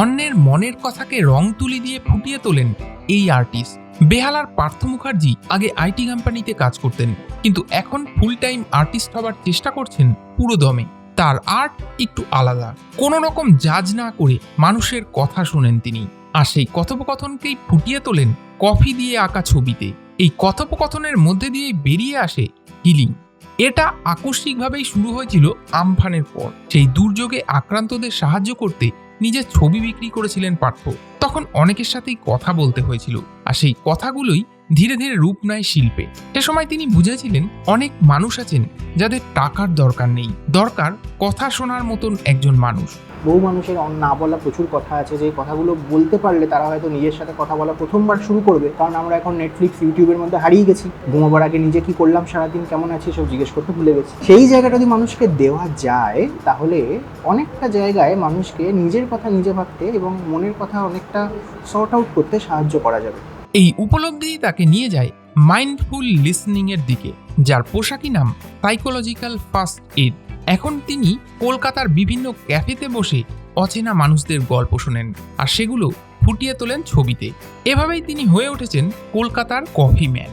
অন্যের মনের কথাকে রং তুলি দিয়ে ফুটিয়ে তোলেন এই আর্টিস্ট বেহালার পার্থ মুখার্জি আগে আইটি কোম্পানিতে কাজ করতেন, কিন্তু এখন ফুল টাইম আর্টিস্ট হবার চেষ্টা করছেন পুরো দমে তার আর্ট একটু আলাদা। কোনো রকম জাজ না করে মানুষের কথা শোনেন তিনি, আর সেই কথোপকথনকেই ফুটিয়ে তোলেন কফি দিয়ে আঁকা ছবিতে। এই কথোপকথনের মধ্যে দিয়ে বেরিয়ে আসে হিলিং এটা আকস্মিকভাবেই শুরু হয়েছিল আমফানের পর। সেই দুর্যোগে আক্রান্তদের সাহায্য করতে নিজের ছবি বিক্রি করেছিলেন পার্থ। তখন অনেকের সাথেই কথা বলতে হয়েছিল আর সেই কথাগুলোই ধীরে ধীরে রূপ নেয় শিল্পে। সে সময় তিনি বুঝেছিলেন অনেক মানুষ আছেন যাদের টাকার দরকার নেই। দরকার কথা শোনার মতন একজন মানুষ। বহু মানুষের না বলা প্রচুর কথা আছে। যে কথাগুলো বলতে পারলে তারা হয়তো নিজের সাথে কথা বলা প্রথমবার শুরু করবে। কারণ আমরা এখন নেটফ্লিক্স ইউটিউবের মধ্যে হারিয়ে গেছি। ঘুমাবার আগে নিজে কি করলাম, সারাদিন কেমন আছি সব জিজ্ঞেস করতে ভুলে গেছি। সেই জায়গাটা যদি মানুষকে দেওয়া যায়, তাহলে অনেকটা জায়গায় মানুষকে নিজের কথা নিজে ভাবতে এবং মনের কথা অনেকটা সর্ট আউট করতে সাহায্য করা যাবে। এই উপলব্ধি তাকে নিয়ে যায় মাইন্ডফুল লিসনিং এর দিকে, যার পোশাকি নাম সাইকোলজিক্যাল ফার্স্ট এড এখন তিনি কলকাতার বিভিন্ন ক্যাফেতে বসে অচেনা মানুষদের গল্প শোনেন আর সেগুলো ফুটিয়ে তোলেন ছবিতে। এভাবেই তিনি হয়ে উঠেছেন কলকাতার কফি ম্যান